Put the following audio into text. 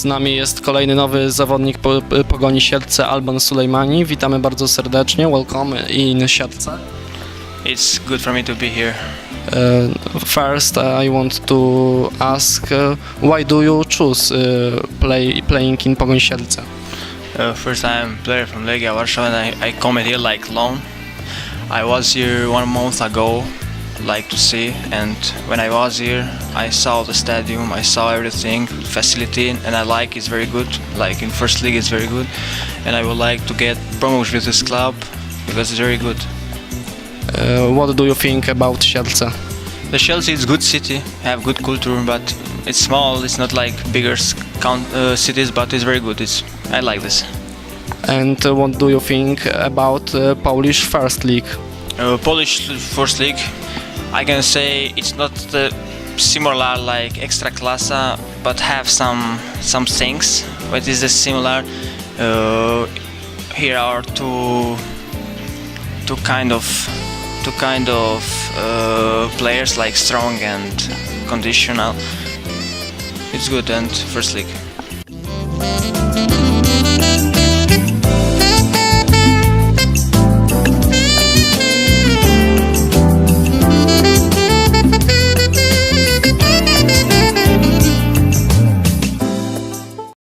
Z nami jest kolejny nowy zawodnik po, Pogoni Siedlce, Alban Sulejmani. Witamy bardzo serdecznie. Welcome in Siedlce. It's good for me to be here. Uh, first, I want to ask, uh, why do you choose uh, play, playing in Pogoń Siedlce? Uh, first time player from Legia Warsaw and I, I come here like loan. I was here one month ago, like to see, and when I was here, I saw the stadium, I saw everything, facility, and I like it's very good. Like in first league, it's very good, and I would like to get promoted with this club because it's very good. Uh, what do you think about Chelsea? The Chelsea is good city, have good culture, but it's small. It's not like bigger count, uh, cities, but it's very good. It's I like this. And uh, what do you think about uh, Polish First League? Uh, Polish first league, I can say it's not the similar like extra classa, but have some some things. But is the similar. Uh, here are two two kind of two kind of uh, players like strong and conditional. It's good and first league.